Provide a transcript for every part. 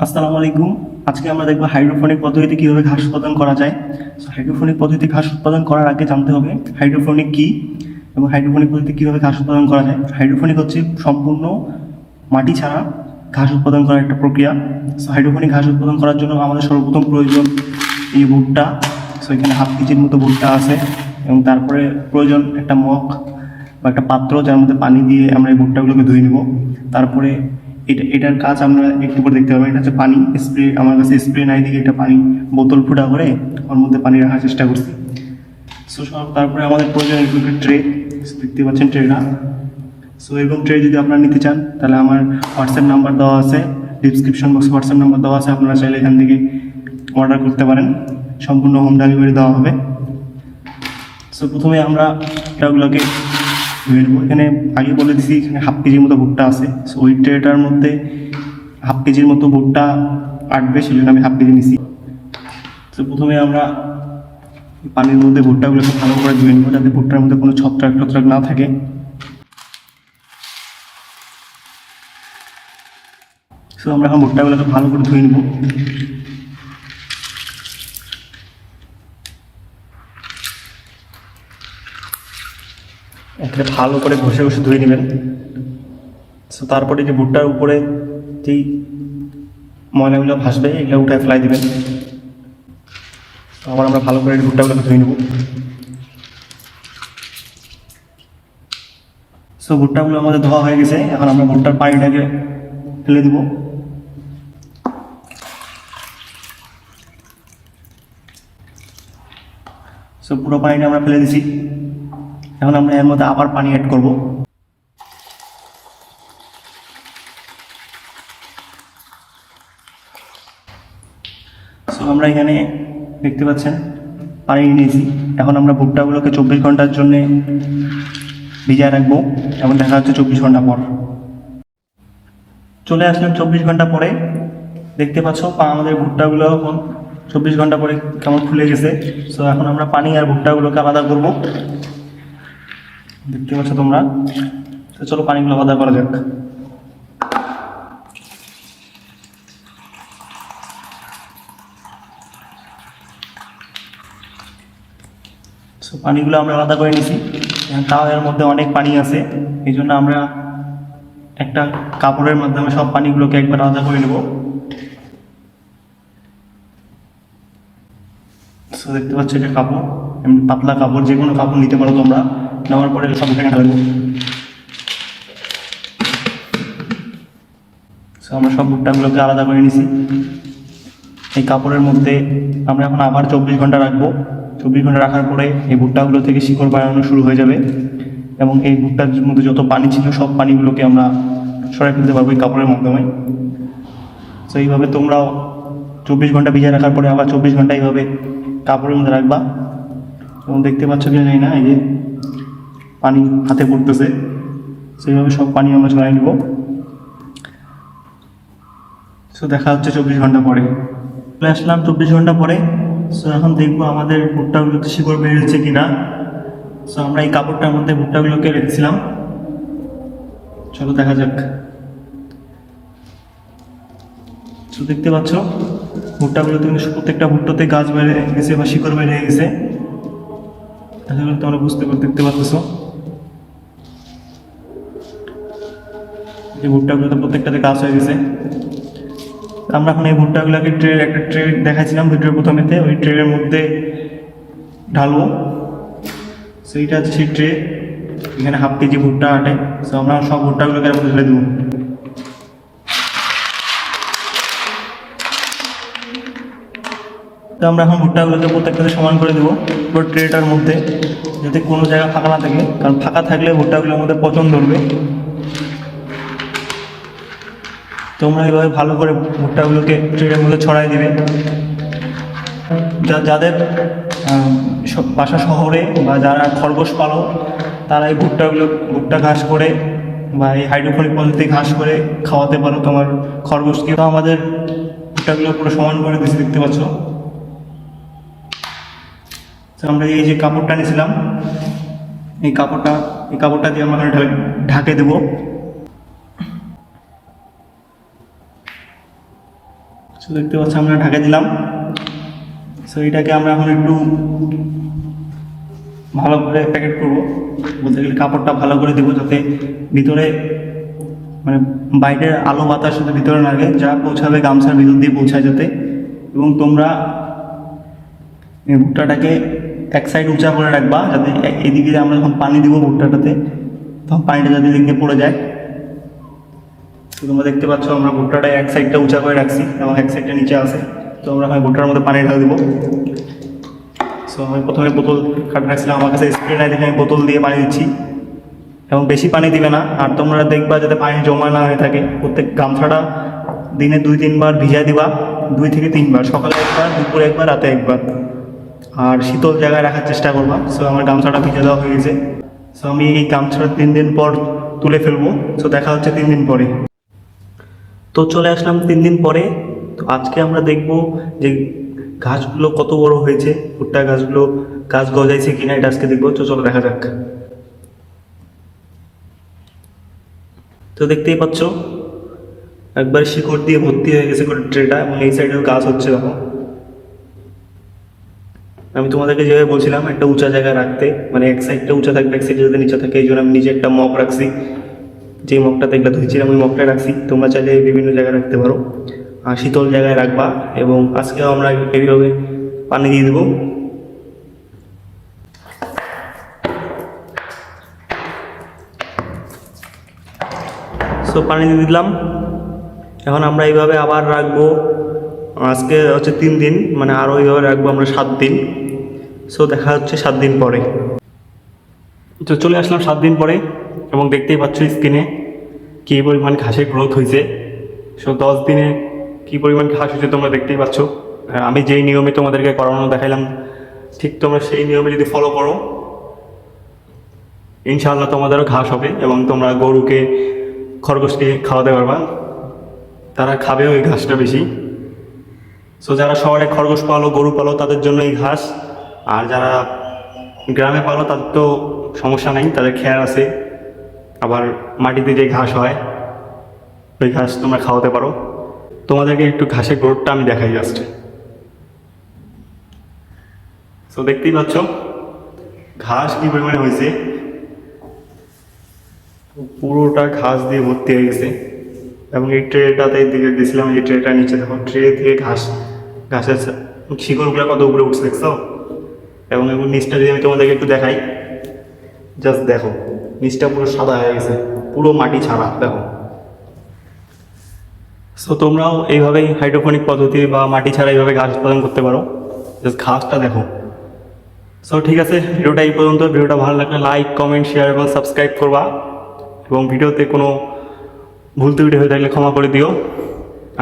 আসসালামু আলাইকুম আজকে আমরা দেখব হাইড্রোফোনিক পদ্ধতিতে কীভাবে ঘাস উৎপাদন করা যায়। সো হাইড্রোফোনিক পদ্ধতিতে ঘাস উৎপাদন করার আগে জানতে হবে হাইড্রোফোনিক কি এবং হাইড্রোফোনিক পদ্ধতিতে কীভাবে ঘাস উৎপাদন করা যায়। হাইড্রোফোনিক হচ্ছে সম্পূর্ণ মাটি ছাড়া ঘাস উৎপাদন করার একটা প্রক্রিয়া। সো হাইড্রোফোনিক ঘাস উৎপাদন করার জন্য আমাদের সর্বপ্রথম প্রয়োজন এই ভুট্টা সো এখানে হাফ কেজির মতো ভুট্টা আছে এবং তারপরে প্রয়োজন একটা মগ বা একটা পাত্র যার মধ্যে পানি দিয়ে আমরা এই ভুট্টাগুলোকে ধুয়ে নেব। তারপরে এটা, এটার কাজ আমরা একটু পরে দেখতে পাবেন এটা হচ্ছে পানি স্প্রে, আমার কাছে স্প্রে নাই দিকে এটা পানি বোতল ফুটা করে ওর মধ্যে পানি রাখার চেষ্টা করছি। সো সব তারপরে আমাদের প্রয়োজন একটু ট্রে দেখতে পাচ্ছেন ট্রেটা সো এরকম ট্রে যদি আপনারা নিতে চান, তাহলে আমার হোয়াটসঅ্যাপ নাম্বার দেওয়া আছে ডিসক্রিপশন বক্সে হোয়াটসঅ্যাপ নাম্বার দেওয়া আছে, আপনারা চাইলে এখান থেকে অর্ডার করতে পারেন। সম্পূর্ণ হোম ডেলিভারি দেওয়া হবে। সো প্রথমে আমরা এটাগুলোকে এখানে আগে বলে দিছি, এখানে হাফ কেজির মতো ভুট্টা আছে। সো ওই ট্রেটার মধ্যে হাফ কেজির মতো ভুট্টা আটবে সেই জন্য আমি হাফ কেজি নিছি। তো প্রথমে আমরা পানির মধ্যে ভুট্টাগুলো ভুট্টাগুলোকে ভালো করে ধুয়ে নেব, যাতে ভুট্টার মধ্যে কোনো ছত্রাক টত্রাক না থাকে। সো আমরা এখন ভুট্টাগুলোকে ভালো করে ধুয়ে নেব। এখানে ভালো করে ঘষে ঘষে ধুয়ে নেবেন। সো তারপরে যে ভুট্টার উপরে যেই ময়লাগুলো ভাসবে, এগুলো উঠায় ফেলাই দেবেন। আবার আমরা ভালো করে ভুট্টাগুলোকে ধুয়ে নেব। সো ভুট্টাগুলো আমাদের ধোয়া হয়ে গেছে। এখন আমরা ভুট্টার পানিটাকে ফেলে দেবো। সো পুরো পানিটা আমরা ফেলে দিছি। এখন আমরা এর মধ্যে আবার পানি অ্যাড করব। সো আমরা এখানে দেখতে পাচ্ছেন, পানি নিয়েছি। এখন আমরা ভুট্টাগুলোকে চব্বিশ ঘণ্টার জন্য ভিজায় রাখব এবং দেখা হচ্ছে চব্বিশ ঘণ্টা পর। চলে আসলাম চব্বিশ ঘণ্টা পরে। দেখতে পাচ্ছ আমাদের ভুট্টাগুলো এখন চব্বিশ ঘণ্টা পরে কেমন খুলে গেছে। সো এখন আমরা পানি আর ভুট্টাগুলোকে আলাদা করব। দেখতে পাচ্ছ তোমরা? তো চলো পানিগুলো আলাদা করা যাক। সো পানিগুলো আমরা আলাদা করে নিছি। তাও এর মধ্যে অনেক পানি আছে। এই জন্য আমরা একটা কাপড়ের মাধ্যমে সব পানিগুলোকে একবার আলাদা করে নেব। সো দেখতে পাচ্ছ এটা কাপড়। এমনি পাতলা কাপড় যে কোনো কাপড় নিতে পারো তোমরা। নেওয়ার পরে সব এখানে ঢালবো সো আমরা সব ভুট্টাগুলোকে আলাদা করে নিছি। এই কাপড়ের মধ্যে আমরা এখন আবার চব্বিশ ঘণ্টা রাখব। চব্বিশ ঘণ্টা রাখার পরে এই ভুট্টাগুলো থেকে শিকড় বাড়ানো শুরু হয়ে যাবে এবং এই ভুট্টার মধ্যে যত পানি ছিল, সব পানিগুলোকে আমরা সরাই ফেলতে পারব এই কাপড়ের মাধ্যমে। তো এইভাবে তোমরাও চব্বিশ ঘণ্টা ভিজে রাখার পরে আবার চব্বিশ ঘণ্টা এইভাবে কাপড়ের মধ্যে রাখবা। এবং দেখতে পাচ্ছ কি জানি না, এই যে পানি হাতে পড়তেছে। সেইভাবে সব পানি আমরা ছড়াই নেব। সো দেখা হচ্ছে চব্বিশ ঘণ্টা পরে। চলে আসলাম চব্বিশ ঘণ্টা পরে। সো এখন দেখব আমাদের ভুট্টাগুলোতে শিকড় বেরিয়েছে কিনা। সো আমরা এই কাপড়টার মধ্যে ভুট্টাগুলোকে রেখেছিলাম। চলো, দেখা যাক। তো দেখতে পাচ্ছ, ভুট্টাগুলোতে কিন্তু প্রত্যেকটা ভুট্টাতে গাছ বেড়ে গেছে বা শিকড় বেড়ে গেছে। তাহলে তোমরা বুঝতে পার দেখতে পাচ্ছ যে ভুট্টাগুলোতে প্রত্যেকটাতে গাছ হয়ে গেছে। আমরা এখন এই ভুট্টাগুলোকে ট্রে, একটা ট্রে দেখাচ্ছিলাম ভিডিওর প্রথমেতে, ওই ট্রের মধ্যে ঢালবো। সেইটা হচ্ছে সেই ট্রে, এখানে হাফ কেজি ভুট্টা আটে। তো আমরা সব ভুট্টাগুলোকে এর ঢেলে দেবো। তো আমরা এখন ভুট্টাগুলোকে প্রত্যেকটাতে সমান করে দেবো পুরো ট্রেটার মধ্যে, যাতে কোনো জায়গা ফাঁকা না থাকে। কারণ ফাঁকা থাকলে ভুট্টাগুলোর মধ্যে পচন ধরবে। তোমরা এইভাবে ভালো করে ভুট্টাগুলোকে ট্রেনের মধ্যে ছড়াই দিবে। যা- যাদের বাসা শহরে বা যারা খরগোশ পালো তারা এই ভুট্টাগুলো, ভুট্টা ঘাস করে বা এই হাইড্রোফোনিক পদ্ধতি ঘাস করে খাওয়াতে পারো তোমার খরগোশকে। আমাদের ভুট্টাগুলো পুরো সমান করে দিচ্ছে দেখতে পাচ্ছ? আমরা এই যে কাপড়টা নিয়েছিলাম এই কাপড়টা এই কাপড়টা দিয়ে আমরা ঢাকে দেবো। সো দেখতে পাচ্ছি আমরা ঢাকা দিলাম। সো এটাকে আমরা এখন একটু ভালো করে প্যাকেট করব। বলতে গেলে কাপড়টা ভালো করে দেবো যাতে ভিতরে মানে বাইরের আলো বাতাস যাতে ভিতরে না লাগে, যা পৌঁছাবে গামছার ভিতর দিয়ে পৌঁছায় যাতে। এবং তোমরা ভুট্টাটাকে এক সাইড উঁচা করে রাখবা, যাতে এদিকে আমরা যখন পানি দিব ভুট্টাটাতে, তখন পানিটা যাতে এদিকে পড়ে যায়। তো তোমরা দেখতে পাচ্ছ, আমরা ভুট্টাটা এক সাইডটা উঁচা করে রাখছি এবং এক সাইডটা নিচে আছে। তো আমরা হয় ভুট্টার মধ্যে পানি ঢাল দিব। সো আমি প্রথমে বোতল কাটা রাখছিলাম। আমার কাছে স্প্রে নাই দেখে আমি বোতল দিয়ে পানি দিচ্ছি। এবং বেশি পানি দিবে না। আর তোমরা দেখবা যাতে পানি জমা না হয়ে থাকে। প্রত্যেক গামছাটা দিনে দুই, তিনবার ভিজাই দিবা। দুই থেকে তিনবার। সকালে একবার, দুপুরে একবার, রাতে একবার। আর শীতল জায়গায় রাখার চেষ্টা করবা। সো আমার গামছাটা ভিজে দেওয়া হয়ে গেছে। সো আমি এই গামছাটা তিন দিন পর তুলে ফেলব। সো দেখা হচ্ছে তিন দিন পরে। তো চলে আসলাম তিন দিন পরে। তো আজকে আমরা দেখব যে গাছগুলো কত বড় হয়েছে, ভুট্টা গাছগুলো গাছ গজাইছে কিনা এটা আজকে দেখব। তো চলো দেখা যাক। তো দেখতেই পাচ্ছ, একবার শিকড় দিয়ে ভর্তি হয়ে গেছে ট্রেটা এবং এই সাইডেও গাছ হচ্ছে দেখো। আমি তোমাদেরকে যেভাবে বলছিলাম, একটা উঁচা জায়গায় রাখতে মানে এক সাইডটা উঁচা থাকবে, এক সাইডে যাতে নিচে থাকে, এই জন্য আমি নিজে একটা মগ রাখছি। যে মগটাতে এগুলো ধুয়েছিলাম ওই মগটা রাখছি। তোমরা চাইলে বিভিন্ন জায়গায় রাখতে পারো। আর শীতল জায়গায় রাখবা এবং আজকেও আমরা এইভাবে পানি দিয়ে দেবো। সো পানি দিয়ে দিলাম। এখন আমরা এইভাবে আবার রাখব। আজকে হচ্ছে তিন দিন মানে আরও এইভাবে রাখব আমরা সাত দিন। সো দেখা হচ্ছে সাত দিন পরে। তো চলে আসলাম সাত দিন পরে এবং দেখতেই পাচ্ছ স্ক্রিনে কী পরিমাণ ঘাসের গ্রোথ হয়েছে সো দশ দিনে কী পরিমাণ ঘাস হয়েছে তোমরা দেখতেই পাচ্ছ। আমি যেই নিয়মে তোমাদেরকে করানো দেখাইলাম, ঠিক তোমরা সেই নিয়মে যদি ফলো করো, ইনশাআল্লাহ তোমাদেরও ঘাস হবে এবং তোমরা গরুকে, খরগোশকে খাওয়াতে পারবা। তারা খাবে ওই ঘাসটা বেশি। সো যারা শহরে খরগোশ পালো, গরু পালো, তাদের জন্য এই ঘাস। আর যারা গ্রামে পালো, তাদের তো সমস্যা নেই, তাদের খেয়াল আছে। আবার মাটিতে যে ঘাস হয়, ওই ঘাস তোমরা খাওয়াতে পারো। তোমাদেরকে একটু ঘাসের গ্রোথটা আমি দেখাই জাস্ট সো দেখতেই পাচ্ছ, ঘাস কি পরিমাণে হয়েছে? পুরোটা ঘাস দিয়ে ভর্তি হয়ে গেছে। এবং এই ট্রেটাতে দিকে দিয়েছিলাম এই ট্রেটা নিচে, দেখো, ট্রে থেকে ঘাস, ঘাসের শিকড়গুলো কত উপরে উঠছে, দেখছ? এবং এবং নিচটা যদি আমি তোমাদেরকে একটু দেখাই জাস্ট দেখো। নিচটা পুরো সাদা হয়ে গেছে, পুরো মাটি ছাড়া, দেখো। সো তোমরাও এইভাবেই হাইড্রোফোনিক পদ্ধতি বা মাটি ছাড়া এইভাবে ঘাস উৎপাদন করতে পারো। জাস্ট ঘাসটা দেখো। সো ঠিক আছে, ভিডিওটা এই পর্যন্ত। ভিডিওটা ভালো লাগলে লাইক কমেন্ট শেয়ার এবং সাবস্ক্রাইব করবা। এবং ভিডিওতে কোনো ভুল ত্রুটি হয়ে থাকলে ক্ষমা করে দিও।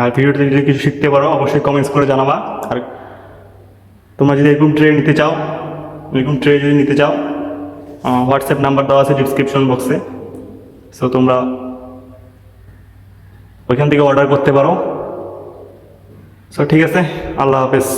আর ভিডিওতে যদি কিছু শিখতে পারো, অবশ্যই কমেন্টস করে জানাবা। আর তোমরা যদি এরকম ট্রে নিতে চাও, এরকম ট্রে যদি নিতে চাও হোয়াটসঅ্যাপ নাম্বার দেওয়া আছে ডিসক্রিপশন বক্সে সো তোমরা ওইখান থেকে অর্ডার করতে পারো। সো ঠিক আছে, আল্লাহ হাফেজ।